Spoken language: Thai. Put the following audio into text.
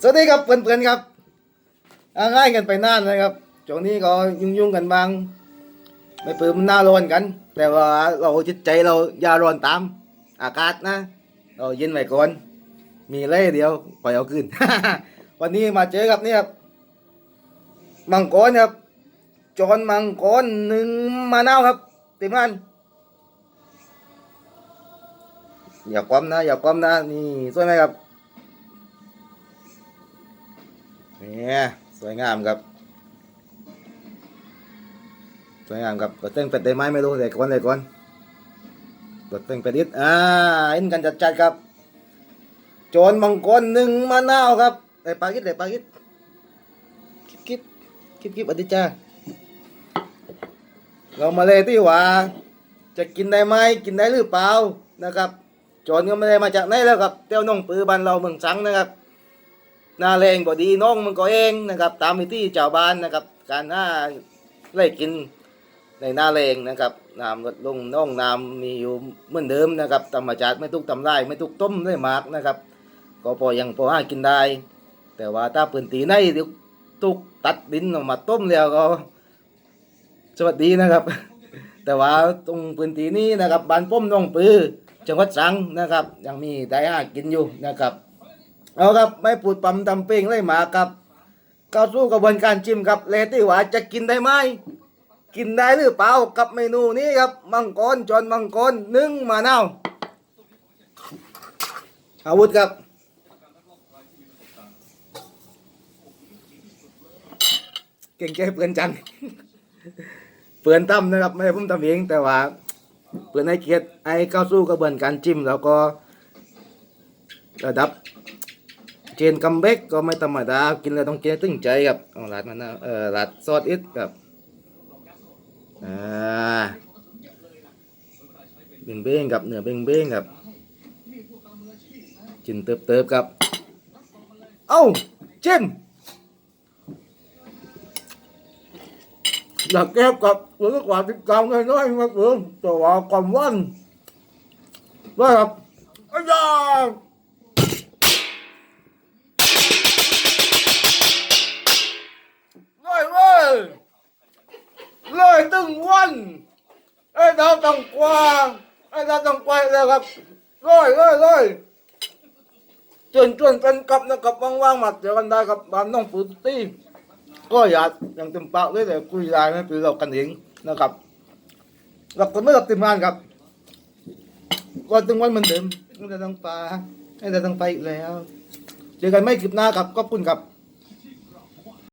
สวัสดีครับเพื่อนๆครับง่ายกันไปนานนะครับช่วงนี้ก็ยุ่งๆกันบ้าง ไม่ปื้มหน้าร้อนกัน แต่ว่าเราจิตใจเราอย่าร้อนตาม อากาศนะ เราเย็นไว้ก่อน มีเล่เดียวปล่อยเอาขึ้น วันนี้มาเจอกับนี่ครับ มังกรครับ จอนมังกรหนึ่งมะนาวครับทีมงานอย่าความนะ อย่าความนะ นี่สวยไหมครับ นี่สวยงามครับ สวยงามครับกดเต้งเป็ดได้ไหมไม่รู้เด็กก่อนเด็กก่อนกดเต้งเป็ดนิดอ่าเห็นกันจัดๆครับ โจรมังกรหนึ่งมะนาวครับไอ้ปากิดไอ้ปากิดคิบคิบคิบคิบอดิจ้าเรามาเลยที่ว่า จะกินได้ไหมกินได้หรือเปล่านะครับ โจรก็ไม่ได้มาจากไหนแล้วครับเต้าน้องปือบ้านเราเมืองสังนะครับ นาแรงบ่ดีน้องมันก็เองนะครับ ตามวิธีชาวบ้านนะครับ การหาไล่กินในหน้าแรงนะครับน้ำลดลงน้องน้ำมีอยู่เหมือนเดิมนะครับธรรมชาติไม่ทุกทำลายไม่ทุกต้มด้วยหมากนะครับ ก็พอยังพอหากินได้ แต่ว่าถ้าปืนตีในเดี๋ยวตุกตัดดินออกมาต้มแล้วก็ สวัสดีนะครับ แต่ว่าตรงพื้นที่นี้นะครับบ้านป้อมน้องปือจังหวัดตรังนะครับ ยังมีได้หากินอยู่นะครับ เอาครับไม่ปูดปั๊มทำเป้งเลยหมาครับเข้าสู่กระบวนการชิมครับเลที่ว่าจะกินได้ไหมกินได้หรือเปล่ากับเมนูนี้ครับมังกรจอนมังกรนึ่งมะนาวอาวุธครับเก่งใจเปือนจังเปือนตั้มนะครับไม่ได้ผมทำเองแต่ว่าเปือนให้เกียรติไอ้เข้าสู้กระบวนการจิ้มแล้วก็ระดับ เจนกัมเบกก็ไม่ธรรมดากินแล้วต้องกินให้ตึงใจครับเอาลาดมันนะเออลาดซอสอิดครับอ่าเบ่งเบ้งกับเนื้อเบ่งเบ้งครับจินเติบเติบครับ เอ้าจิ้มอยากแก้กับหรือกว่าติดกรรมน้อยๆครับผมแต่ว่าความวันว่าครับอาจา ตึงวันไอ้ดาวตังกวางไอ้ดาวตังไปแล้วครับเลยเลยเลยจนจนเป็นกับนะครับว่างๆมาเจอกันได้ครับบ้านน้องปืนตี้ก็อยากอย่างเต็มปากเลยแต่คุยได้ไม่เป็นเรากันเองนะครับกับคนไม่กับทีมงานครับก็ถึงวันเหมือนเดิมตั้งแต่ต้องปลาตั้ต้องไปอีกแล้วเจอกันไม่คลิปหน้าครับขอบคุณครับ